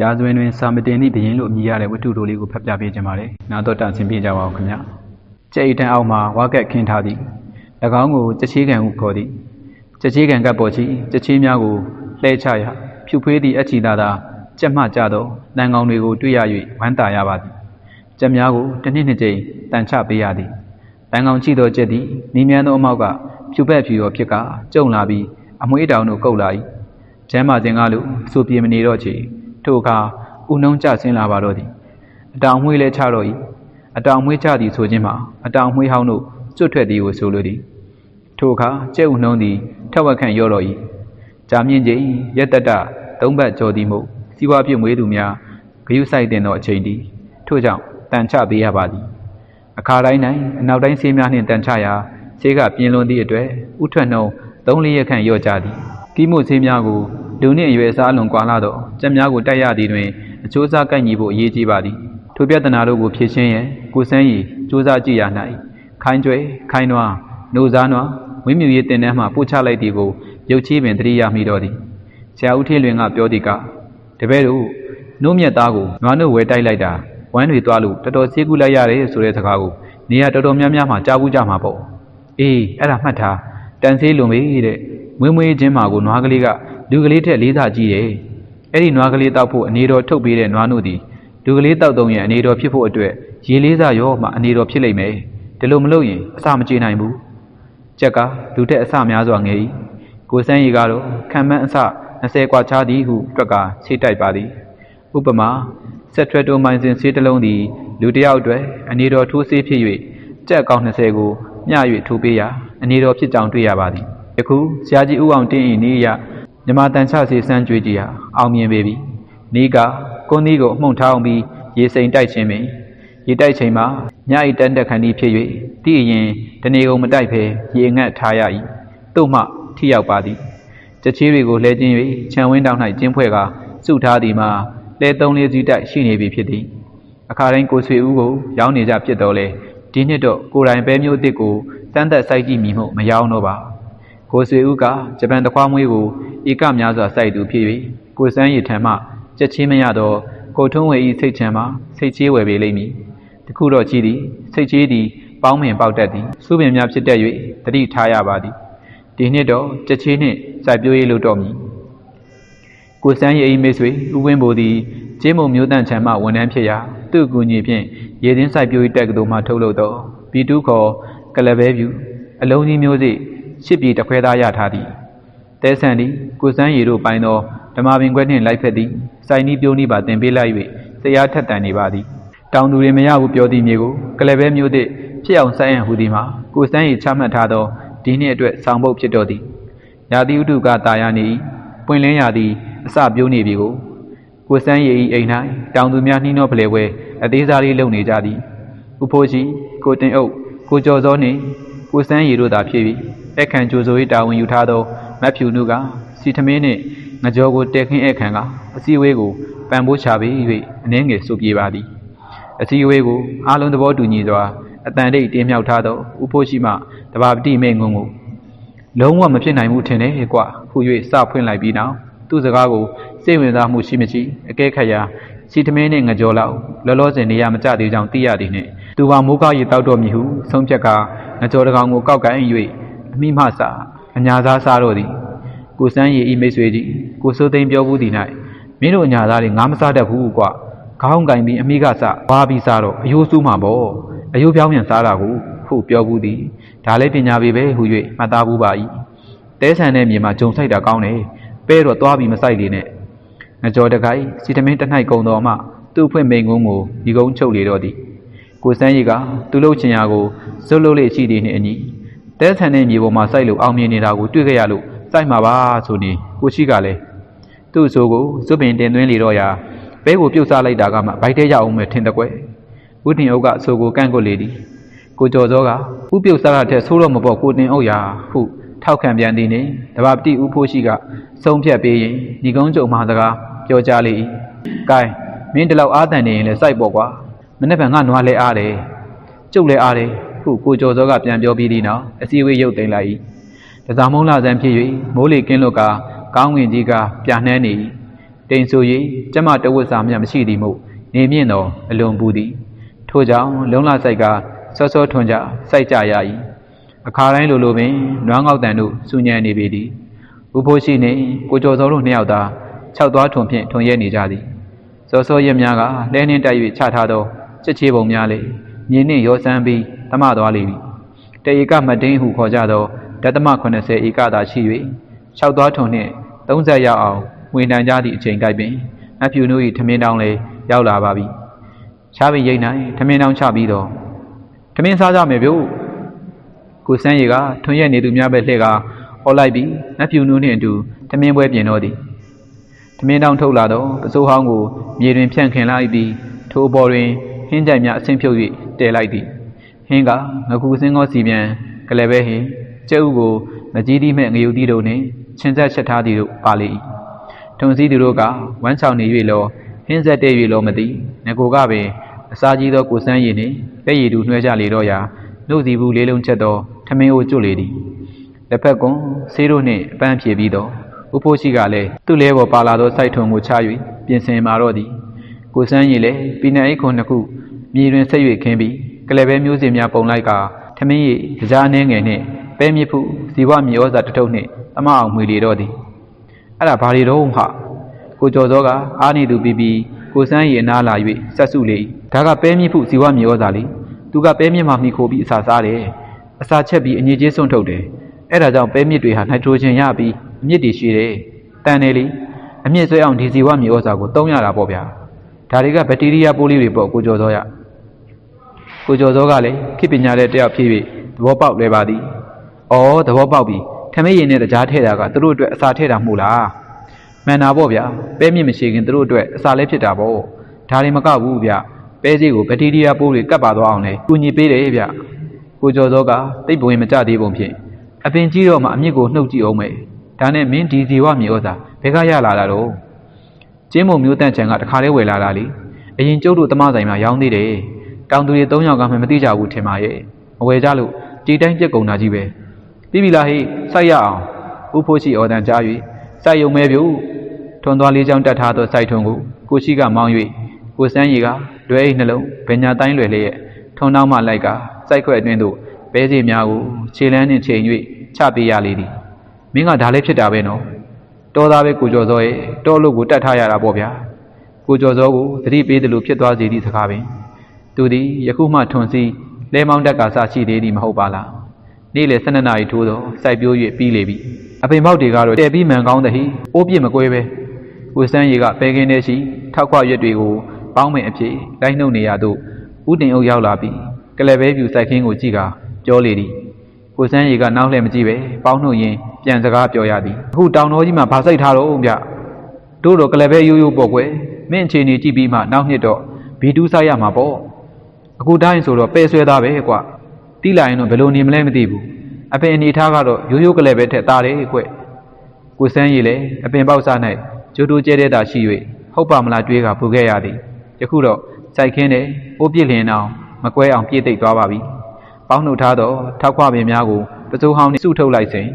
ရာဇဝင်တွင်စာမတင်သည့်ဘရင်လို့အမည်ရတဲ့ဝတ္ထုတိုလေးကိုဖတ်ပြပေးခြင်းပါတယ်။နာတော်တာဆင်ပြေကြပါဦးခင်ဗျာ။ကြက်အိတ်တန်းအောက်မှာဝါကက်ခင်းထားသည်။၎င်းကိုကြက်ချေးကန်ဟုခေါ်သည်။ကြက်ချေးကန်ကပ်ပေါ်ချီကြက်ချေးများကိုလှဲချရဖြူဖွေးသည့်အချီသာသာကြက်မှကြသောတန်ကောင်တွေကိုတွေ့ရ၍ဝမ်းသာရပါသည်။ကြက်များကိုတစ်နှစ်နှစ်ကြိမ်တန်ချပေးရသည်။တန်ကောင်ကြည့်သောကြက်သည်နီးမြန်းသောအမောက်ကဖြူပက်ဖြူရောဖြစ်ကကြုံလာပြီးအမွှေးတောင်တို့ကုတ်လာ၏။ကျမ်းမာခြင်းကားလို့ဆိုပြေမနေတော့ချေ ထိုအခါဥနှုံးကျဆင်းလာပါတော့သည်အတောင်မွှေးလဲချတော့၏အတောင်မွှေးချသည်ဆိုခြင်းမှာအတောင်မွှေးဟောင်းတို့ကျွတ်ထွက်သည်ကိုဆိုလိုသည်ထိုအခါကျဲဥနှုံးသည်ထက်ဝက်ခန့်ရော့တော့၏ဂျာမြင့်ကြီးရက်တတသုံးဘတ်ကြော်သည်မို့စီးပွားပြည့်မွေးသူများဂယုစိုက်တင်သောအချိန်သည်ထို့ကြောင့်တန်ချပေးရပါသည်အခါတိုင်း၌အနောက်တိုင်းဆေးများနှင့်တန်ချရာဆေးကပြင်းလွန်သည့်အတွက်ဥထွက်နှုံသုံးလေးရက်ခန့်ရော့ကြသည်ကိမှုဆေးများကို လူနှင့်အရွယ်အစားအလွန်ကွာလာသောကြက်များကိုတိုက်ရသည်တွင်အချိုးစားကိုက်ညီဖို့အရေးကြီးပါသည်ထိုပြဿနာတို့ကိုဖြေရှင်းရန်ကိုစန်းရီစူးစမ်းကြည့်ရ၌ခိုင်းကျွဲခိုင်းနွားနှုတ်စားနွားဝင်းမြူရေးတင်တန်းမှပို့ချလိုက်သည်ကိုရုပ်ချီးပင်တတိယမိတော်သည်ဆရာဦးထေးလွင်ကပြောသည်ကတပည့်တို့နှုတ်မြက်သားကိုနွားတို့ဝဲတိုက်လိုက်တာဝမ်းတွေသွားလို့တော်တော်စေးကူးလိုက်ရတယ်ဆိုတဲ့စကားကိုနေရာတော်တော်များများမှကြားဘူးကြမှာပေါ့အေးအဲ့ဒါမှတ်ထားတန်သေးလွန်ပြီတဲ့မွေးမွေးချင်းမာကိုနွားကလေးက လူကလေးထက်လေးစားကြည့်တယ်။အဲ့ဒီနွားကလေးတောက်ဖို့အနေတော်ထုတ်ပေးတဲ့နွားတို့သည်လူကလေးတောက်တုံရဲ့အနေတော်ဖြစ်ဖို့အတွက်ရေလေးစားရောမှအနေတော်ဖြစ်လိမ့်မယ်။ဒီလိုမလုပ်ရင်အစာမကြေနိုင်ဘူး။ကြက်ကလူထက်အစာများစွာငယ်၏။ကိုစန်းရီကတော့ခံမှန်းအစ20กว่าချားသည်ဟုတွက်ကဆေးတိုက်ပါသည်။ဥပမာဆက်ထရက်တိုမိုင်စင်ဆေးတစ်လုံးသည်လူတစ်ယောက်အတွက်အနေတော်ထိုးဆေးဖြစ်၍ကြက်ကောင်း20ကိုမျှ၍ထိုးပေးရာအနေတော်ဖြစ်ကြောင်းတွေ့ရပါသည်။ယခုဆရာကြီးဦးအောင်တင်း၏နေရ မြမတန်ချစီစမ်းကြွေးကြည်ဟာအောင်မြင်ပေပြီ။နီးကကွန်းသီးကိုမှုန့်ထားအောင်ပြီးရေစိမ်တိုက်ခြင်းပင်ရေတိုက်ချိန်မှာညဤတန်းတက်ခဏီဖြစ်၍တိအရင်တနေကုန်မတိုက်ဖဲရေငတ်ထားရ၏။သို့မှထိရောက်ပါသည်။ချက်ချီးတွေကိုလှဲခြင်း၍ခြံဝင်းတောင်၌ကျင်းဖွဲ့ကစုထားသည်မှာလဲသုံးလေးစီးတိုက်ရှိနေပြီဖြစ်သည်။အခါတိုင်းကိုဆွေဦးကိုရောင်းနေကြဖြစ်တော်လဲဒီနှစ်တော့ကိုယ်တိုင်ပဲမျိုးအစ်စ်ကိုစမ်းသက်စိုက်ကြည့်မိမှုမရောတော့ပါ။ ကိုဆွေဦးကဂျပန်တခွားမွေးကိုဧကများစွာစိုက်သူဖြစ်၍ကိုစန်းရည်ထံမှကြက်ချင်းမရတော့ကိုထုံးဝေဤစိတ်ချမ်းမှစိတ်ချေးဝယ်ပေလိမ့်မည်တခုတော့ကြည်သည်စိတ်ချေးသည်ပေါင်းမင်ပေါက်တတ်သည်စုပင်များဖြစ်တတ်၍တတိထားရပါသည်ဒီနှစ်တော့ကြက်ချေးနှင့်စိုက်ပျိုးရေးလုပ်တော့မည်ကိုစန်းရည်ဤမိတ်ဆွေဥဝင်းဘိုသည်ကျင်းမုံမျိုးတန့်ချမ်းမှဝန်ထမ်းဖြစ်ရာသူ့အကူအညီဖြင့်ရေသင်းစိုက်ပျိုးရေးတက်ကတော်မှထုတ်လုပ်သောဘီတူးခေါ်ကလဘဲဖြူအလုံးကြီးမျိုးစိ ရှစ်ပြည်တစ်ခွဲသားရထားသည်တဲဆန်သည်ကိုစန်းရီတို့ပိုင်းသောဓမ္မပင်ခွဲနှင့်လိုက်ဖက်သည်စိုင်နီးပြိုးနီးပါတင်ပေးလိုက်၍တရားထက်တန်နေပါသည်တောင်သူတွေမရဘူးပြောသည်မြေကိုကလဘဲမျိုးသည့်ဖြစ်အောင်စိုက်ရန်ဟူသည်မှာကိုစန်းရီချမှတ်ထားသောဒီနှစ်အတွက်ဆောင်ပုတ်ဖြစ်တော်သည်ရာသီဥတုကတာယာနေ၏ပွင့်လင်းရာသီအစပြိုးနေပြီကိုကိုစန်းရီ၏အိမ်၌တောင်သူများနှီးနှောဖလဲဝဲအသေးစားလေးလုပ်နေကြသည်ဥဖိုးရှိကိုတင်အုပ်ကိုကျော်စောနှင့်ကိုစန်းရီတို့သာဖြစ်ပြီး အခန့်ကြိုဆိုရေးတာဝန်ယူထားသောမတ်ဖြူနုကစီထမင်းနှင့်ငကြောကိုတဲခင်းအခန့်ကအစည်းအဝေးကိုပံပိုးချပေး၍အနှင်းငယ်ဆိုပြေပါသည်အစည်းအဝေးကိုအားလုံးသဘောတူညီစွာအတန်တိတ်တင်းမြောက်ထားသောဥဖို့ရှိမှတဘာပတိမဲ့ငုံကိုလုံးဝမဖြစ်နိုင်ဘူးထင်တယ်ကွာဟူ၍စဖွင့်လိုက်ပြီးနောက်သူ့စကားကိုစိတ်ဝင်စားမှုရှိမရှိအကဲခတ်ရာစီထမင်းနှင့်ငကြောလောက်လောလောဆယ်နေရမကျသေးကြောင်းသိရသည်နှင့်သူပါမိုးကားရီတောက်တော်မည်ဟုဆုံးဖြတ်ကာငကြောတကောင်ကိုကောက်ကန်၍အ မိမစာအညာသားစားတော့သည်ကိုစန်းရီဤမိတ်ဆွေကြီးကိုစိုးသိန်းပြောဘူးသည်၌မင်းတို့အညာသားတွေငါမစားတတ်ဘူးကွာခေါင်းကင်ပြီးအမိကစဝါပြီးစားတော့အယိုးစူးမှာပေါ့အယိုးပြောင်းပြန်စားတာကိုဟုပြောဘူးသည်ဒါလည်းပညာပေပဲဟု၍မှတ်သားဘူးပါ၏တဲဆန်တဲ့မြေမှာဂျုံဆိုင်တာကောင်းတယ်ပဲတော့သွားပြီးမဆိုင်လေနဲ့ငကြောတကိုင်စီတမင်းတနှိုက်ကုံတော်မှသူ့ဖွင့်မိန်ကုန်းကိုဒီကုန်းချုပ်လေတော့သည်ကိုစန်းရီကသူ့လုတ်ချင်ရာကိုဇွတ်လုတ်လေးရှိသည်နှင့်အညီ တဲဆန်တဲ့မြေပေါ်မှာစိုက်လို့အောင်မြင်နေတာကိုတွေ့ခဲ့ရလို့စိုက်မှာပါဆိုနေကိုရှိကလည်းသူ့အဆိုကိုစွပင်တင်သွင်းလေတော့ရာဘဲကိုပြုတ်စားလိုက်တာကမှဗိုက်တဲရအောင်ပဲထင်တဲ့ကွယ်ဦးတင်အုပ်ကအဆိုကိုကန့်ကွက်လေသည်ကိုကျော်စောကဥပြုတ်စားတာထက်ဆိုးတော့မပေါ့ကိုတင်အုပ်ရာဟုထောက်ခံပြန်သည်နှင့်တဘာပတိဦးဖိုးရှိကဆုံးဖြတ်ပေးရင်ညီကုန်းကျုံမှာစကားပြောကြားလေ၏။ကဲမင်းဒီလောက်အားတန်နေရင်လည်းစိုက်ပေါ့ကွာမနေ့ကငါနွားလဲအားတယ်ကျုပ်လဲအားတယ် ဟုကိုကျော်စောကပြန်ပြောပြီးသည်နောက်အစည်းအဝေးရုပ်သိမ်းလိုက်၏တစားမုံလာဆန်းဖြစ်၍မိုးလေကင်းလွတ်ကကောင်းငင်ကြီးကပြနှဲနေ၏တိမ်ဆို၍ကျမတဝတ်စာမျှမရှိသည်မို့နေမြင့်သောအလွန်ပူသည်ထို့ကြောင့်လုံလဆိုင်ကစောစောထွန်ကြစိုက်ကြရ၏အခါတိုင်းလိုလိုပင်နွားငေါက်တန်တို့စူညံနေပေသည်ဥဖိုးရှိနှင့်ကိုကျော်စောတို့နှစ်ယောက်သာ၆သွားထွန်ဖြင့်ထွန်ရဲနေကြသည်စောစောရက်များကလဲနှင်းတိုက်၍ချထားသောစက်ချေပုံများလေမြင်းနှင့်ရောစမ်းပြီး တမသွားလေပြီတဧကမတင်းဟုခေါ်ကြသောဓတ္တမ80ဧကသာရှိ၍၆သွားထွန်နှင့်30ရောက်အောင်ဝင်တန်ကြသည့်အချိန်တိုက်ပင်အဖြူတို့၏ထမင်းတောင်းလည်းရောက်လာပါပြီ။ရှားပြီးရိတ်နိုင်ထမင်းတောင်းချပြီးတော့ထမင်းစားကြမယ်ဗျို့ကိုစန်းရီကထွန်ရက်နေသူများပဲလှည့်ကဟောလိုက်ပြီးအဖြူတို့နှင့်အတူထမင်းပွဲပြင်တော့သည်ထမင်းတောင်းထုတ်လာတော့ပစိုးဟောင်းကိုမြေတွင်ဖြန့်ခင်လိုက်ပြီးထိုအပေါ်တွင်ဟင်းကြိုက်များအဆင်းဖြုတ်၍တည်လိုက်သည် ဟင်းကငကူစင်းကောစီပြန်ကလည်းပဲဟင်းကျဲဥကိုမကြီးသီးမဲ့ငရုတ်သီးတို့နှင့်ချင်းဆက်ချက်ထားသည်တို့ပါလေ၏ထုံစည်းသူတို့ကဝမ်းချောင်နေ၍လောဟင်းဆက်တဲ့၍လောမသိငကိုကပင်အစာကြီးသောကိုစန်းရည်နှင့်လက်ရည်တူနှွှဲကြလေတော့ရာနှုတ်စီဘူးလေးလုံးချက်သောထမင်းအိုကျွတ်လေသည်လက်ဖက်ကွန်ဆေးတို့နှင့်အပန်းဖြေပြီးတော့ဥဖိုးရှိကလည်းသူ့လဲပေါ်ပါလာသောစိုက်ထုံကိုချ၍ပြင်ဆင်မာတော့သည်ကိုစန်းရည်လည်းပီနံအိတ်ခွန်နှစ်ခုမြေတွင်ဆက်၍ခင်းပြီး ကလည်းပဲမျိုးစင်များပုံလိုက်ကထမင်းရည်ကြားနှင်းငယ်နှင့်ပဲမြစ်ဖုဇီဝမြေဩဇာတထုပ်နှင့်တမအောင်မွေလေတော့သည်အဲ့ဒါဘာတွေတော့ဟာကိုကျော်စောကအားနေသူပြီးပြီးကိုစန်းရည်အနားလာ၍ဆက်စုလေ၏ဒါကပဲမြစ်ဖုဇီဝမြေဩဇာလေသူကပဲမြစ်မှာမိခိုပြီးအစာစားတယ်အစာချက်ပြီးအငြိကြီးစွန့်ထုတ်တယ်အဲ့ဒါကြောင့်ပဲမြစ်တွေဟာနိုက်ထရိုဂျင်ရပြီးအမြစ်တွေရှိတယ်တန်တယ်လေအမြင့်ဆွဲအောင်ဒီဇီဝမြေဩဇာကိုသုံးရတာပေါ့ဗျာဒါတွေကဘက်တီးရီးယားပိုးလေးတွေပေါ့ကိုကျော်စောရ ကိုကျော်စောကလည်းခေတ်ပညာတဲ့တယောက်ဖြစ်၍သဘောပေါက်လဲပါသည်။အော်သဘောပေါက်ပြီ။ထမင်းရည်နဲ့တကြားထည့်တာကသူတို့အတွက်အစာထည့်တာမဟုတ်လား။မှန်တာပေါ့ဗျာ။ပဲမြင့်မရှိခင်သူတို့အတွက်အစာလည်းဖြစ်တာပေါ့။ဒါတွေမကဘူးဗျ။ပဲစည်းကိုဘက်တီးရီးယားပိုးတွေကပ်ပါသွားအောင်လဲကူညီပေးတယ်ဗျ။ကိုကျော်စောကတိတ်ပွင့်မကြသေးပုံဖြင့်အပင်ကြီးတော့မှအမြင့်ကိုနှုတ်ကြည့်အောင်မယ်။ဒါနဲ့မင်းဒီဇီဝမြေဩဇာဘယ်ကရလာတာတော့။ကျင်းမုံမျိုးတန့်ချံကတခါလေးဝယ်လာတာလေ။အရင်ကျုပ်တို့တမဆိုင်မှာရောင်းသေးတယ်။ တောင်သူတွေ၃ယောက်ကမှမသိကြဘူးထင်ပါရဲ့။မဝယ်ကြလို့ဒီတိုင်းပြက်ကုန်တာကြီးပဲ။ပြီးပြီလားဟိစိုက်ရအောင်။ဥဖိုးရှိအော်တန်ကြား၍စိုက်ယုံမဲပြုထွန်သွားလေးချောင်းတက်ထားသောစိုက်ထွန်ကိုကိုရှိကမောင်း၍ကိုစန်းရီကလွဲအိတ်နှလုံးဗညာတိုင်းလွယ်လျက်ထွန်နောက်မှလိုက်ကစိုက်ခွက်အတွင်းသို့ဘဲစီများကိုခြေလန်းနှင့်ချိန်၍ချပေးရလေသည်။မင်းကဒါလည်းဖြစ်တာပဲနော်။တော်သားပဲကိုကျော်စောရဲ့တောလို့ကိုတတ်ထားရတာပေါ့ဗျာ။ကိုကျော်စောကိုသတိပေးတယ်လို့ဖြစ်သွားစေသည့်စကားပင် သူသည်ယခုမှထွန်စီလဲမောင်းတက်ကစရှိသေးသည်မဟုတ်ပါလား။နေ့လေ12နာရီထိုးသောစိုက်ပြိုး၍ပြီးလေပြီ။အပင်ပေါက်တွေကတော့တဲပြီးမှန်ကောင်းသည်ဟိအိုးပြစ်မကွဲပဲ။ကိုစန်းရီကပဲကင်းထဲရှိထောက်ခွရွက်တွေကိုပေါင်းမင်အဖြစ်လိုက်နှုတ်နေရသို့ဥတင်အုပ်ရောက်လာပြီးကလပဲပြူစိုက်ခင်းကိုကြည့်ကာပြောလေသည်။ကိုစန်းရီကနောက်လှည့်မကြည့်ပဲပေါင်းနှုတ်ရင်းပြန်စကားပြောရသည်။အခုတောင်တော်ကြီးမှာဗာစိုက်ထားတော့ဗျ။တို့တော့ကလပဲရိုးရိုးပေါ့ကွယ်။မင်းအခြေအနေကြည့်ပြီးမှနောက်နှစ်တော့ဘီတူးဆိုင်ရမှာပေါ့။ အခုတိုင်းဆိုတော့ပဲဆွဲသားပဲကွ။တီးလာရင်တော့ဘယ်လိုနေမလဲမသိဘူး။အပင်အနေထားကတော့ရိုးရိုးကလေးပဲထက်သားတယ်ကွ။ကိုစန်းရီလည်းအပင်ပေါက်စား၌ကျိုးတိုးကျဲတဲ့တာရှိ၍ဟုတ်ပါမလားတွေးကပူခဲ့ရသည်။ယခုတော့စိုက်ခင်းနဲ့အိုးပြစ်လင်အောင်မကွဲအောင်ပြည့်သိပ်သွားပါပြီ။ပေါင်းနှုတ်ထားတော့ထောက်ခွပင်များကိုပစိုးဟောင်းနဲ့စုထုတ်လိုက်စဉ်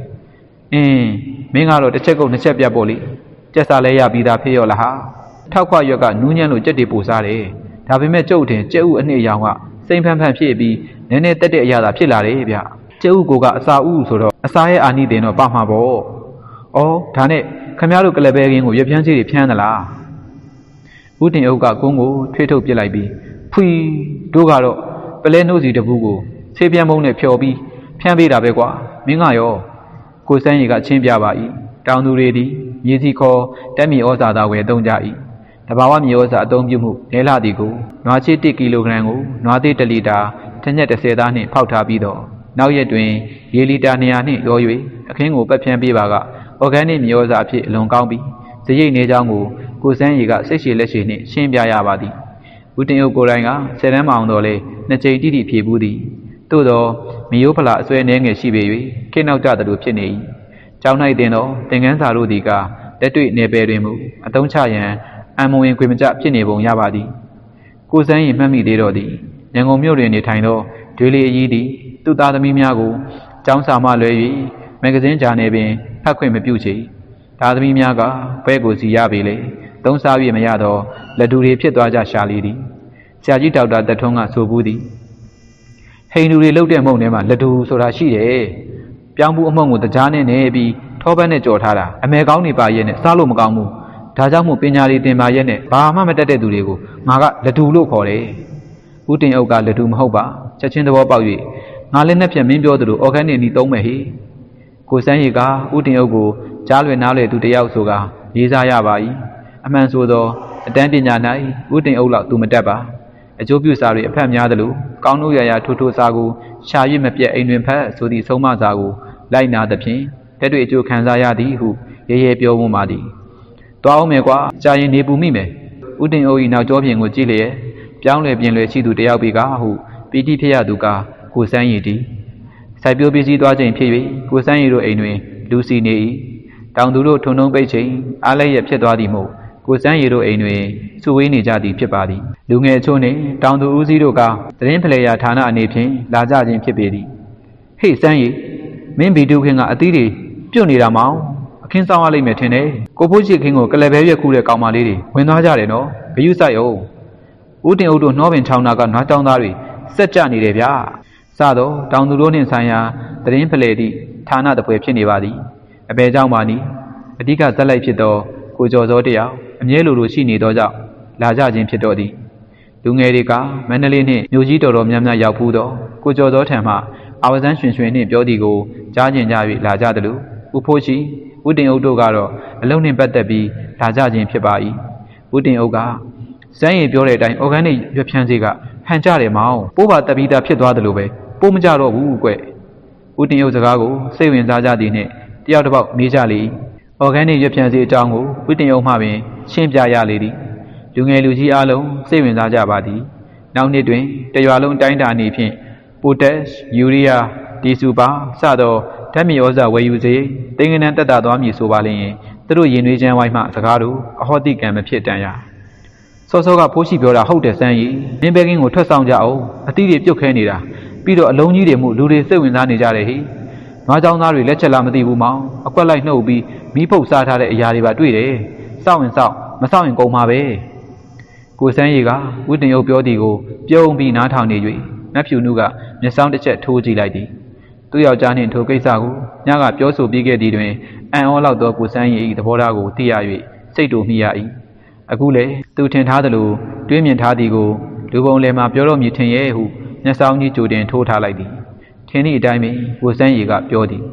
အင်းမင်းကတော့တစ်ချက်ကုန်တစ်ချက်ပြတ်ပေါ့လေ။ကြက်စားလဲရပြီးသားဖြစ်ရောလားဟာ။ထောက်ခွရွက်ကနူးညံ့လို့ကြက်တွေပူစားတယ်။ ဒါပေမဲ့ကျုပ်တင်ကြက်ဥအနှစ်ရောင်ကစိမ့်ဖန်းဖန်းဖြစ်ပြီးနည်းနည်းတက်တဲ့အရာသာဖြစ်လာတယ်ဗျ။ကျက်ဥကိုကအစာဥဆိုတော့အစာရဲ့အာနိသင်တော့ပါမှာပေါ့။အော်ဒါနဲ့ခမရတို့ကလပဲကင်းကိုရပြန်းစီတွေဖြန်းသလား။ဦးတင်အုပ်ကကုန်းကိုထွေးထုတ်ပစ်လိုက်ပြီးဖွီတို့ကတော့ပလဲနှုတ်စီတပူးကိုဆေးပြန်းမုံနဲ့ဖျော်ပြီးဖြန်းပေးတာပဲကွာ။မင်းကရောကိုစန်းရီကချင်းပြပါ၏။တောင်သူတွေသည်မြေစီခေါ်တက်မီဩဇာသာဝယ်သုံးကြ၏။ တဘာဝမြေဩဇာအသုံးပြုမှုလဲလာသည်ကိုနွားချစ်1ကီလိုဂရမ်ကိုနွားသေး1လီတာတစ်ညက်30သားနှင့်ဖောက်ထားပြီးတော့နောက်ရက်တွင်ရေလီတာ200နှင့်ရော၍အခင်းကိုပက်ဖြန်းပေးပါကအော်ဂန်နစ်မြေဩဇာအဖြစ်အလွန်ကောင်းပြီးဇရိတ်နေကြောင်းကိုကိုစန်းရီကစိတ်ရှည်လက်ရှည်နှင့်ရှင်းပြရပါသည်ဦးတင်အုပ်ကိုယ်တိုင်ကဆယ်တန်းမအောင်တော်လဲနှစ်ကြိမ်တိတိဖြေဘူးသည်သို့သောမီယိုးဖလာအစွဲနှဲငယ်ရှိပေ၍ခေနောက်ကြသလိုဖြစ်နေ၏ကျောင်း၌တင်သောသင်ငန်းစာတို့သည်ကလက်တွေ့နေပယ်တွင်မူအတုံးချရန် အံမဝင်ခွေမကြဖြစ်နေပုံရပါသည်ကိုစန်းရီမှတ်မိသေးတော့သည်ရန်ကုန်မြို့တွင်နေထိုင်သောဒွေလီအကြီးသည်သူ့သားသမီးများကိုကျောင်းစာမှလွဲ၍မဂ္ဂဇင်းဂျာနယ်ပင်ဖတ်ခွင့်မပြုချေသားသမီးများကဘဲကိုစီရပေလေသုံးစား၍မရသောလက်တူတွေဖြစ်သွားကြရှာလေသည်ဆရာကြီးဒေါက်တာတက်ထွန်းကဆိုဘူးသည်ဟိန္ဒူတွေလုတ်တဲ့မုံထဲမှာလက်တူဆိုတာရှိတယ်ပြောင်းဘူးအမုံကိုတကြားနဲ့နေပြီးထောပတ်နဲ့ကြော်ထားတာအမေကောင်းနေပါရဲ့နဲ့စားလို့မကောင်းဘူး ဒါကြောင့်မို့ပညာတွေတင်ပါရဲ့နဲ့ဘာမှမတတ်တဲ့သူတွေကိုငါကလက်တူလို့ခေါ်တယ်ဦးတင်အုပ်ကလက်တူမဟုတ်ပါချက်ချင်းသဘောပေါက်၍ငါလည်းနဲ့ဖြင့်မင်းပြောသလို organic နီးသုံးမယ်ဟေ့ကိုစန်းရီကဥတင်အုပ်ကိုကြားလွယ်နားလွယ်သူတစ်ယောက်ဆိုကရေးစားရပါ၏အမှန်ဆိုသောအတန်းပညာ၌ဥတင်အုပ်လောက်သူမတတ်ပါအကျိုးပြုစာတွေအဖက်များသလိုကောင်းတို့ရရထိုးထိုးစာကိုရှာ၍မပြတ်အိမ်တွင်ဖတ်ဆိုသည့်ဆုံးမစာကိုလိုက်နာသဖြင့်တက်တွေအကျိုးခံစားရသည်ဟုရဲရဲပြောမှပါသည် တွားအောင်မယ်ကွာကြာရင်နေပူမိမယ်ဥတင်အုပ်၏နောက်ကျောပြင်ကိုကြည့်လျက်ပြောင်းလဲပြင်လွယ်ရှိသူတစ်ယောက်ပြီကဟုပီတိဖြစ်ရသူကကိုစန်းရီတည်စိုက်ပျိုးပစ္စည်းသွားချိန်ဖြစ်၍ကိုစန်းရီတို့အိမ်တွင်လူစီနေ၏တောင်သူတို့ထုံထုံပိတ်ချိန်အားလည်းရဖြစ်သွားသည်မို့ကိုစန်းရီတို့အိမ်တွင်စုဝေးနေကြသည်ဖြစ်ပါသည်လူငယ်အချို့နှင့်တောင်သူဦးစီးတို့ကသတင်းဖလှယ်ရာဌာနအနေဖြင့်လာကြခြင်းဖြစ်ပေသည်ဟေ့စန်းရီမင်းဘီတုခင်ကအသီးတွေပြုတ်နေတာမောင်အခ င်းဆောင်ရလိမ့်မယ်ထင်တယ်ကိုဖိုးချစ်ခင်းကိုကလဘဲရွက်ကူးတဲ့ကောင်မလေးတွေဝင်သွားကြတယ်နော်ဘယူဆိုင်အောင်ဦးတင်အုပ်တို့နှောပင်ချောင်းနာကနွားတောင်းသားတွေစက်ကြနေတယ်ဗျာစတော့တောင်သူတို့နှင့်ဆိုင်ရာသတင်းဖလှယ်သည့်ဌာနတစ်ပွဲဖြစ်နေပါသည်အဘယ်ကြောင့်ပါနည်းအဓိကဇက်လိုက်ဖြစ်သောကိုကျော်စောတယောက်အမြဲလိုလိုရှိနေသောကြောင့်လာကြခြင်းဖြစ်တော်သည်လူငယ်တွေကမန္တလေးနှင့်မြို့ကြီးတော်တော်များများရောက်ဖူးသောကိုကျော်စောထံမှအာဝဇန်းရွှင်ရွှင်နှင့်ပြောသည်ကိုကြားကျင်ကြ၍လာကြသလိုဥဖိုးရှိ ဥတင်အုပ်တို့ကတော့အလုံးနှင့်ပတ်သက်ပြီးလာကြခြင်းဖြစ်ပါ၏ဥတင်အုပ်ကစမ်းရည်ပြောတဲ့အတိုင်း organic ရွက်ဖြန်းစေးကဟန်ကြတယ်မောင်ပိုးပါတက်ပြီးသားဖြစ်သွားတယ်လို့ပဲပိုးမကြတော့ဘူးကွဦးတင်ရုပ်စကားကိုစိတ်ဝင်စားကြသည်နှင့်တယောက်တစ်ပေါက်မေးကြလေ organic ရွက်ဖြန်းစေးအကြောင်းကိုဦးတင်ရုပ်မှပင်ရှင်းပြရလေသည်လူငယ်လူကြီးအလုံးစိတ်ဝင်စားကြပါသည်နောက်နှစ်တွင်တရွာလုံးတိုင်းတာအနေဖြင့်ပိုတက်ယူရီးယားဒီစူပါစသော ဓာတ်မြေဩဇာဝယ်ယူစေတင်ငနန်းတက်တာသွားမည်ဆိုပါလျင်သူတို့ရင်နှွေးချမ်းဝိုင်းမှစကားတို့အဟောတိကံမဖြစ်တန်ရစောစောကဖိုးရှိပြောတာဟုတ်တယ်စမ်းရီမင်းဘဲကင်းကိုထွက်ဆောင်ကြအောင်အသီးတွေပြုတ်ခဲနေတာပြီးတော့အလုံးကြီးတွေမှုလူတွေစိတ်ဝင်စားနေကြတယ်ဟိငါးချောင်းသားတွေလက်ချက်လားမသိဘူးမောင်အကွက်လိုက်နှုတ်ပြီးမီးဖုတ်စားထားတဲ့အရာတွေပါတွေ့တယ်စောင့်ရင်စောင့်မစောင့်ရင်ကုန်မှာပဲကိုစမ်းရီကဝိတင်ရုပ်ပြောသည်ကိုပြုံးပြီးနားထောင်နေ၍နတ်ဖြူနုကမျက်စောင်းတစ်ချက်ထိုးကြည့်လိုက်သည် သူ့ယောက်ျားနှင့်ထိုကိစ္စကိုညကပြောဆိုပြီးခဲ့သည်တွင်အံ့ဩလောက်သောကိုစမ်းရီ၏သဘောထားကိုသိရ၍စိတ်တူမိရ၏အခုလေသူထင်ထားသလိုတွေးမြင်ထားသည်ကိုလူပုံလယ်မှာပြောတော့မည်ထင်ရဲ့ဟုမျက်စောင်းကြီးကြိုတင်ထိုးထားလိုက်သည်ထင်းသည့်အတိုင်းပင်ကိုစန်းရီကပြောသည်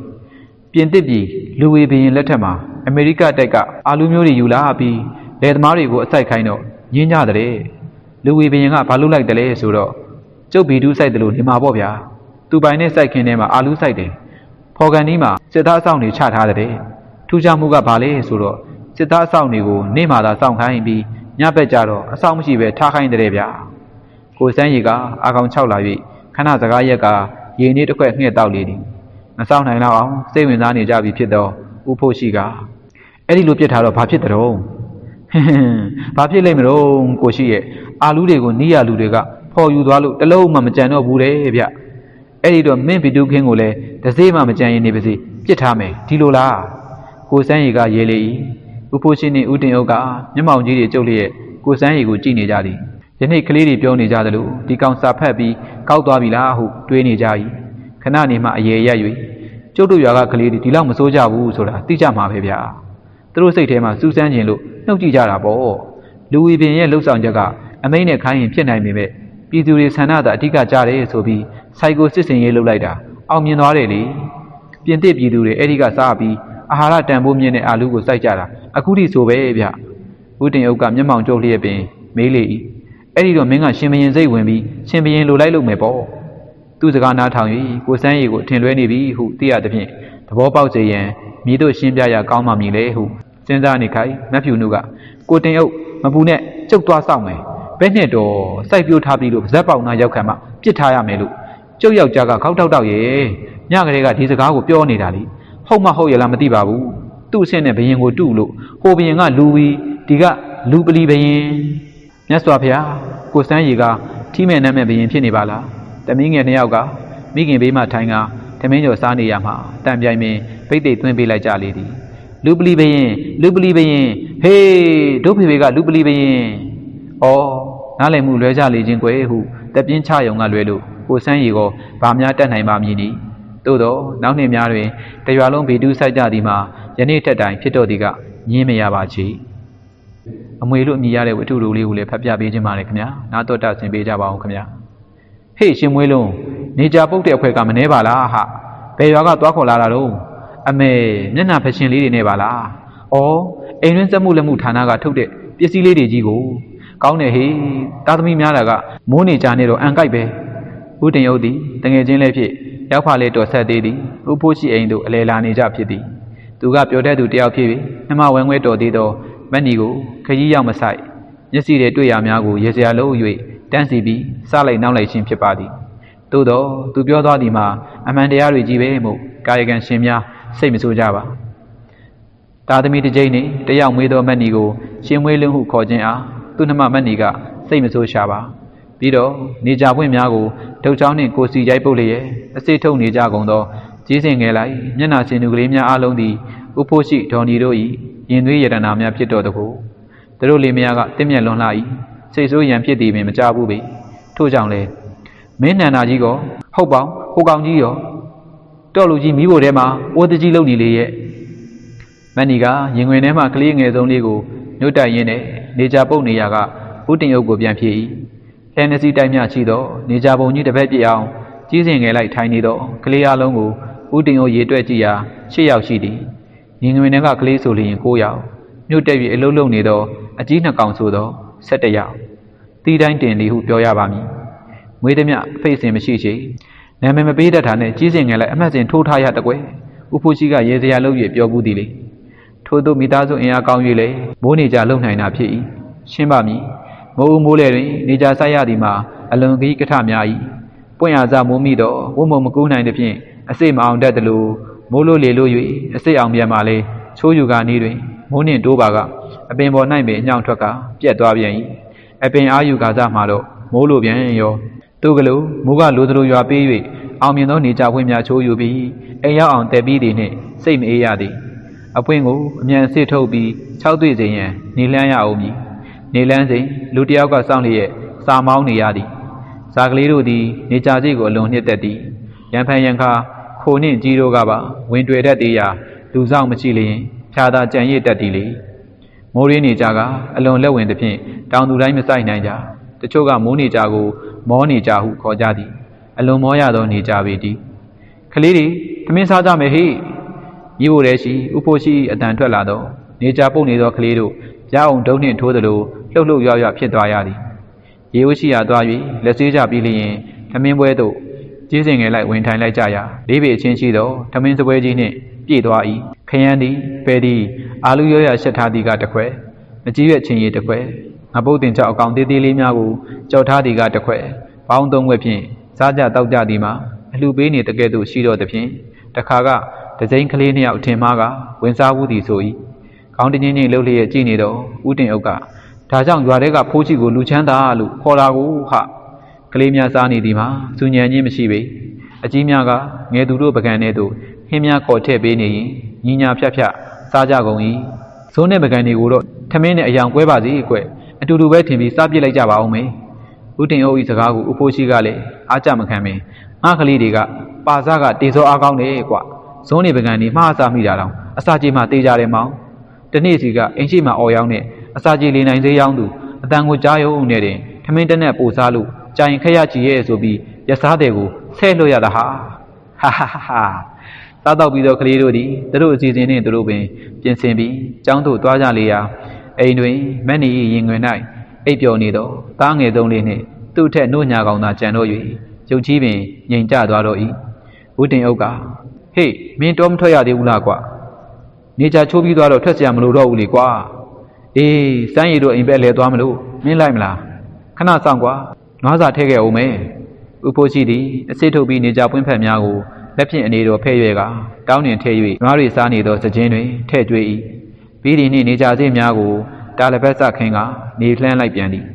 ပြင်သစ်ပြည်လူဝေဘရင်လက်ထက်မှာအမေရိကတိုက်ကအာလူမျိုးတွေယူလာပြီးလယ်သမားတွေကိုအစိုက်ခိုင်းတော့ညင်းကြတဲ့လူဝေဘရင်ကဘာလုပ်လိုက်တယ်လဲဆိုတော့ကျုပ်ဘီဒူးစိုက်တယ်လို့နေမှာပေါ့ဗျာ သူပိုင်နဲ့စိုက်ခင်းထဲမှာအာလူစိုက်တယ်ဖော်ကန်ဒီမှာစစ်သားအဆောင်တွေချထားတဲ့ထူးခြားမှုကဘာလဲဆိုတော့စစ်သားအဆောင်တွေကိုနေမှသာစောင့်ခိုင်းပြီးညဘက်ကျတော့အဆောင်မရှိပဲထားခိုင်းတဲ့ဗျာကိုစန်းရီကအာကောင်၆လာ၍ခဏစကားရက်ကရေနည်းတစ်ခွက်ငှက်တောက်လေသည်မဆောင်နိုင်တော့အောင်စိတ်ဝင်စားနေကြပြီဖြစ်တော့ဥဖို့ရှိကအဲ့ဒီလိုပြစ်ထားတော့ဘာဖြစ်တဲ့တော့ဟင်းဘာဖြစ်လိမ့်မလို့ကိုရှိရဲ့အာလူးတွေကိုနီးရလူတွေကဖော်ယူသွားလို့တလုံးမှမကြံတော့ဘူးတဲ့ဗျ အဲ့ဒီတော့မင်းဗီတုခင်းကိုလည်းတစေးမှမကြံရင်နေပါစေပြစ်ထားမယ်ဒီလိုလားကိုစန်းရီကရေးလေ၏ဥဖိုးရှိနှင့်ဥတင်အုပ်ကမျက်မှောင်ကြီးတွေကျုပ်လျက်ကိုစန်းရီကိုကြည့်နေကြသည်ယနေ့ကလေးတွေပြောနေကြသလိုဒီကောင်စာဖက်ပြီးကောက်သွားပြီလားဟုတွေးနေကြ၏ခဏနေမှအရေရက်၍ကျုပ်တို့ရွာကကလေးတွေဒီလောက်မစိုးကြဘူးဆိုတာသိကြမှာပဲဗျာသူတို့စိတ်ထဲမှာစူးစမ်းခြင်းလို့နှုတ်ကြည့်ကြတာပေါ့လူဝီပင်ရဲ့လှုပ်ဆောင်ချက်ကအမိန့်နဲ့ခိုင်းရင်ဖြစ်နိုင်ပေမဲ့ပြည်သူတွေဆန္ဒသာအဓိကကြားတယ်ဆိုပြီး စိုက်ကိုစစ်စင်ရေးလုပ်လိုက်တာအောင်မြင်သွားတယ်လေပြင်သစ်ပြည်သူတွေအဲ့ဒီကစားပြီးအာဟာရတန်ဖိုးမြင့်တဲ့အာလူးကိုစိုက်ကြတာအခုထိဆိုပဲဗျဦးတင်အုပ်ကမျက်မှောင်ကျုပ်လျက်ပင်မေးလေ၏အဲ့ဒီတော့မင်းကရှင်ဘရင်စိတ်ဝင်ပြီးရှင်ဘရင်လိုလိုက်လို့မယ်ပေါ့သူ့စကားနားထောင်၍ကိုစန်းရီကိုအထင်လွဲနေပြီဟုသိရသဖြင့်သဘောပေါက်စေရန်မြည်တို့ရှင်းပြရကောင်းမှမည်လေဟုစဉ်းစားနေခိုင်မက်ဖြူနုကကိုတင်အုပ်မပူနဲ့ကျုပ်သွားဆောင်မယ်ဘယ်နဲ့တော့စိုက်ပြိုးထားပြီးလို့ဇက်ပေါင်နာရောက်ခံမှပြစ်ထားရမယ်လို့ ကျုပ်ယောက်ျားကခေါက်တောက်တောက်ရဲ့ညကလေးကဒီစကားကိုပြောနေတာလေဟုတ်မဟုတ်ရလားမသိပါဘူးသူ့အဆင့်နဲ့ဘယင်ကိုတုလို့ဟိုဘယင်ကလူပြီးဒီကလူပလီဘယင်မြတ်စွာဘုရားကိုစန်းရီကထီးမဲ့နမ်းမဲ့ဘယင်ဖြစ်နေပါလားတမီးငယ်နှစ်ယောက်ကမိခင်ဘေးမှထိုင်ကထမင်းကျော်စားနေရမှာတံပြိုင်ပင်ပိတ်သိပ်သွင်းပေးလိုက်ကြလေသည်လူပလီဘယင်လူပလီဘယင်ဟေးဒုဖေဖေကလူပလီဘရင်ဩနားလည်မှုလွဲကြလေခြင်းကွယ်ဟုတက်ပြင်းချယုံကလွဲလို့ ကိုစန်းရီကိုဗာများတက်နိုင်ပါမည်နီသို့တော့နောက်နှစ်များတွင်တရွာလုံးဗီတူးဆိုင်ကြသည်မှာယနေ့ထက်တိုင်ဖြစ်တော်သည်ကညင်းမရပါချေအမွေလို့အမည်ရတဲ့ဝတ္ထုတို့လေးကိုလည်းဖတ်ပြပေးခြင်းပါတယ်ခင်ဗျာနားတော့တဆင်ပေးကြပါအောင်ခင်ဗျာဟေးရှင်မွေးလုံးနေကြပုတ်တဲ့အဖွဲ့ကမနှဲပါလားဟာဘယ်ရွာကသွားခေါ်လာတာတော့အမေမျက်နှာဖရှင်လေးတွေနဲ့ပါလားဩအိမ်ရင်းစက်မှုလက်မှုဌာနကထုတ်တဲ့ပစ္စည်းလေးတွေကြီးကိုကောင်းတယ်ဟေးသားသမီးများတာကမိုးနေကြနေတော့အန်ကိုက်ပဲ ဥတင်ယုတ်သည်တငယ်ချင်းလည်းဖြစ်ရောက်ဖာလေးတော်ဆက်သေးသည်ဥဖို့ရှိအိမ်တို့အလဲလာနေကြဖြစ်သည်သူကပြောတဲ့သူတယောက်ဖြစ်ပြီးနှမဝဲငွဲတော်သေးသောမက်နီကိုခကြီးရောက်မဆိုင်မျက်စိတွေတွေ့ရများကိုရေစရာလုံး၍တန်းစီပြီးစလိုက်နောက်လိုက်ခြင်းဖြစ်ပါသည်သို့တော့သူပြောသွားသည်မှာအမှန်တရားတွေကြီးပဲမို့ကာယကံရှင်များစိတ်မဆိုးကြပါသားသမီးတစ်ကြိမ်နှင့်တယောက်မွေးသောမက်နီကိုရှင်မွေးလင်းဟုခေါ်ခြင်းအားသူနှမမက်နီကစိတ်မဆိုးရှာပါ ပြီးတော့နေကြပွင့်များကိုဒုတ်ချောင်းနှင့်ကိုစီရိုက်ပုတ်လျက်အစိတ်ထုတ်နေကြကုန်သောကြီးစင်ငယ်လိုက်မျက်နာရှင်သူကလေးများအားလုံးသည်ဥဖို့ရှိဒေါ်နီတို့၏ရင်သွေးရတနာများဖြစ်တော်တကူသူတို့လေးများကတင့်မြတ်လွန်လာ၏စိတ်ဆိုးရန်ဖြစ်သည်ပင်မကြဘူးပေထို့ကြောင့်လေမင်းနန္ဒာကြီးကဟုတ်ပေါင်းဟိုကောင်ကြီးရောတော်လူကြီးမိဖို့ထဲမှာဝတ်တကြီးလုံနေလေရဲ့မန်နီကရင်ဝင်ထဲမှာကလေးငယ်ဆုံးလေးကိုညှို့တိုက်ရင်းနဲ့နေကြပုတ်နေရကဥတင်အုပ်ကိုပြန်ဖြေ၏ လန်နစီတိုက်မြချီတော့နေကြပုံကြီးတစ်ဖက်ပြစ်အောင်ကြီးစင်ငယ်လိုက်ထိုင်နေတော့ကလေးအလုံးကိုဥတင်အုပ်ရေတွက်ကြည့်ရာ၈ယောက်ရှိသည်ရင်ဝင်ထဲကကလေးဆိုလျင်၉ယောက်ညှို့တက်ပြီးအလုံးလုံးနေတော့အကြီးနှစ်ကောင်ဆိုတော့၁၁ယောက်တီးတိုင်းတင်လီဟုပြောရပါမည်မွေးသည်မြဖိတ်စင်မရှိချေနာမည်မပေးတတ်တာနဲ့ကြီးစင်ငယ်လိုက်အမှတ်စဉ်ထိုးထားရတကွယ်ဥဖို့ရှိကရေစရာလုပ်၍ပြောဘူးသည်လေထို့သောမိသားစုအင်အားကောင်း၍လေမိုးနေကြလုံနိုင်တာဖြစ်၏ရှင်းပါမည် မိုးဦးမိုးလေတွင် နေကြဆိုင်ရသည်မှာအလွန်ကြီးကထများ၏ပွင့်ရစားမိုးမိတော့ဝုံမုံမကူးနိုင်သည်ဖြင့်အစိတ်မအောင်တတ်သလိုမိုးလို့လေလို့၍အစိတ်အောင်ပြန်ပါလေချိုးယူကာနီးတွင်မိုးနှင့်တိုးပါကအပင်ပေါ်၌ပင်အညောင်ထွက်ကပြက်သွားပြန်၏အပင်အာယူကာစားမှတော့မိုးလိုပြန်ရောသူကလေးမိုးကလိုသလိုရွာပေး၍အောင်မြင်သောနေကြခွင့်များချိုးယူပြီးအိမ်ရောက်အောင်တည်ပြီးသည်နှင့်စိတ်မအေးရသည်အပွင့်ကိုအမြန်စစ်ထုတ်ပြီး၆တွေ့စဉ်ရန်နေလန်းရအောင်မည် နေလန်းစဉ်လူတစ်ယောက်ကစောင့်လျက်စာမောင်းနေရသည်ဇာကလေးတို့သည်နေကြစိတ်ကိုအလွန်နှစ်သက်သည်ရန်ဖန်ရန်ခါခိုနှင့်ကြီးတို့ကပါဝင်တွေ့တတ်သေးရာလူဆောင်မရှိလျင်ဖြာသာကြံရစ်တတ်သည်လေမိုးရင်းနေကြကအလွန်လက်ဝင်သဖြင့်တောင်သူတိုင်းမဆိုင်နိုင်ကြတချို့ကမိုးနေကြကို မောနေကြဟုခေါ်ကြသည် အလွန်မောရသောနေကြပေသည်ကလေးတွေသမင်းစားကြမယ်ဟိညီဖို့တဲ့ရှိဥဖို့ရှိအတန်ထွက်လာတော့နေကြပုတ်နေသောကလေးတို့ရအောင်တုံးနှင့်ထိုးသလို လှုပ်လှုပ်ရွရွဖြစ်သွားရသည်ရေဦးရှိရာသွား၍လက်ဆေးကြပြီးလျင်သမင်းပွဲသို့ကျေးစင်ငယ်လိုက်ဝင်ထိုင်လိုက်ကြရာလေးပေအချင်းရှိသောသမင်းစပွဲကြီးနှင့်ပြည့်သွား၏ခရမ်းသည်ပဲသည်အာလူရောရရှက်ထားသည်ကတခွဲမကြီးရွက်ချင်းရည်တခွဲငါပုတ်တင်ကြောက်အကောင်သေးသေးလေးများကိုကြောက်ထားသည်ကတခွဲပေါင်းသုံးခွဲဖြင့်စားကြတောက်ကြသည်မှာအလှပေးနေတကဲ့သို့ရှိတော့သဖြင့်တခါကတစိမ့်ကလေးနှစ်ယောက်ထင်မှားကဝင်စားဘူးသည်ဆို၏ကောင်းတင်းချင်းချင်းလှုပ်လျက်ကြည့်နေတော့ဥတင်အုပ်က ဒါကြောင့်ရွာထဲကဖိုးချီကိုလူချမ်းသာလို့ခေါ်လာကိုဟကလေးများစားနေသည်မှာစူညံချင်းမရှိပေအကြီးများကငယ်သူတို့ပကံထဲသို့ဟင်းများခေါ်ထည့်ပေးနေရင်ညီညာဖြတ်ဖြတ်စားကြကုန်၏ဇုံးနဲ့ပကံတွေကိုတော့ထမင်းနဲ့အယောင်ကွဲပါစေကွအတူတူပဲထင်ပြီးစားပစ်လိုက်ကြပါအောင်မေဦးတင်အုပ်ဤစကားကိုဦးဖိုးရှိကလည်းအားကြမခံမင်းငါကလေးတွေကပါစားကတေစောအားကောင်းတယ်ကွဇုံးနေပကံတွေမှားစားမိတာတော့အစာကြေးမှတေးကြတယ်မောင်တနေ့စီကအိမ်ရှိမှအော်ရောက်နဲ့ အစာကြည်လေနိုင်သေးရောင်းသူအတန်ကိုကြားရုံနဲ့တင်ထမင်းတနက်ပို့စားလို့ကြိုင်ခရကြည်ရဲ့ဆိုပြီးရစားတဲ့ကိုဆဲလွှတ်ရတာဟာဟာဟာဟာစားတော့ပြီးတော့ကလေးတို့သည်သူတို့အစီအစဉ်နဲ့သူတို့ပင်ပြင်ဆင်ပြီးကျောင်းသို့သွားကြလေရာအိမ်တွင်မက်နီရင်တွင်၌အိပ်ပျော်နေသောသားငယ်ဆုံးလေးနှင့်သူ့ထက်နှို့ညာကောင်သာကြံတော့၍ရုပ်ကြီးပင်ငြိမ်ကျသွားတော့၏ဦးတင်အုပ်ကဟေ့မင်းတော့မထွက်ရသေးဘူးလားကွာနေကြချိုးပြီးသွားတော့ထွက်စရာမလိုတော့ဘူးလေကွာ အေးစမ်းရည်တို့အိမ်ဘက်လဲသွားမလို့မင်းလိုက်မလားခဏဆောင်ကွာနွားစာထဲခဲ့အောင်မယ်ဥဖို့ရှိသည်အစိတ်ထုတ်ပြီးနေကြပွင့်ဖက်များကိုလက်ဖြင့်အနေတော်ဖဲ့ရွယ်ကတောင်းနှင်ထဲ၍နွားတွေစားနေသောစခြင်းတွင်ထဲ့ကျွေး၏ပြီးဒီနှင့်နေကြစိများကိုတာလဘက်ဆခင်းကနေလှမ်းလိုက်ပြန်သည်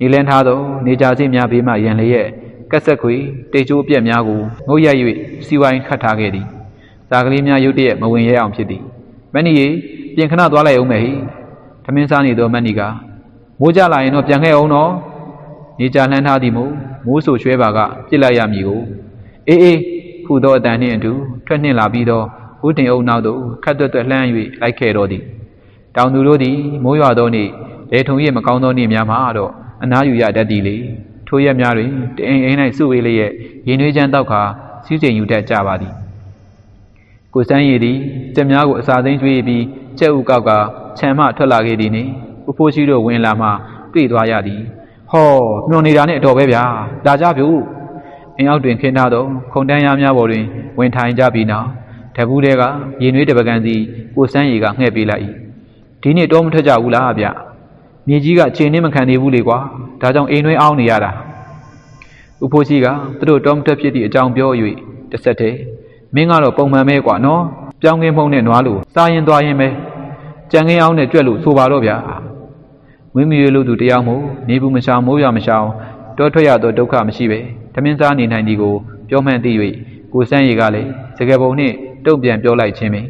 နေလန်းထားသောနေကြစိများဘေးမှရန်လျက်ကက်ဆက်ခွေတေချိုးပြက်များကိုငုတ်ရိုက်၍စီဝိုင်းခတ်ထားခဲ့သည်ဇာကလေးများရုတ်တရက်မဝင်ရဲအောင်ဖြစ်သည်မဏိယေပြင်ခဏသွားလိုက်အောင်မယ်ဟိထသ မင်းစားနေသောမတ်နီကမိုးကြလာရင်တော့ပြန်ခဲ့အောင်နော်နေကြလှမ်းထားသည်မို့မိုးဆူရွှဲပါကပြစ်လိုက်ရမည်ကိုအေးအေးခုသောအတန်နှင့်အတူထွက်နှင့်လာပြီးတော့ဦးတင်အုပ်နောက်သို့ခတ်သွက်သွက်လှမ်း၍လိုက်ခဲ့တော်သည်တောင်သူတို့သည်မိုးရွာသောနေ့လေထုံ၍မကောင်းသောနေ့များမှာတော့အနားယူရတတ်သည်လေထိုရက်များတွင်တအိမ်အိမ်၌စုဝေးလျက်ရင်နှွေးချမ်းတောက်ခါစီးစိမ်ယူတတ်ကြပါသည်ကိုစန်းရည်သည်ကြက်များကိုအစာသိမ်းကျွေးပြီးကြက်ဥကောက်က ခြံမှထွက်လာခဲ့သည်နှင့်ဦးဖိုးရှိတို့ဝင်လာမှတွေ့သွားရသည်ဟောမျောနေတာနဲ့အတော်ပဲဗျာလာကြပြုအင်းအောက်တွင်ခင်းထားသောခုံတန်းရားများပေါ်တွင်ဝင်ထိုင်ကြပြီးနောက်တပူးတဲကရေနွေးတပကံစီကိုစန်းရည်ကငှဲ့ပေးလိုက်၏ဒီနေ့တော့မထွက်ကြဘူးလားဗျမြေကြီးကခြေနှင်းမခံသေးဘူးလေကွာဒါကြောင့်အိမ်တွင်းအောင်းနေရတာဥဖိုးကြီးကသူတို့တောမတက်ဖြစ်သည့်အကြောင်းပြော၍တစ်ဆက်တည်းမင်းကတော့ပုံမှန်ပဲကွာနော်ပြောင်းကင်းဖုံးနဲ့နွားလို့စားရင်သွားရင်ပဲ ကြံကင်းအောင်နဲ့ကြွက်လို့ဆိုပါတော့ဗျာဝင်းမီရွေလို့သူတယောက်မို့နေဘူးမရှောင်မိုးရမရှောင်တောထွက်ရသောဒုက္ခမရှိပဲတမင်းစားနေနိုင်သည်ကိုပြောမှန်းသိ၍ကိုစန်းရီကလည်းစကယ်ပုံနှင့်တုတ်ပြန်ပြောလိုက်ခြင်းပင်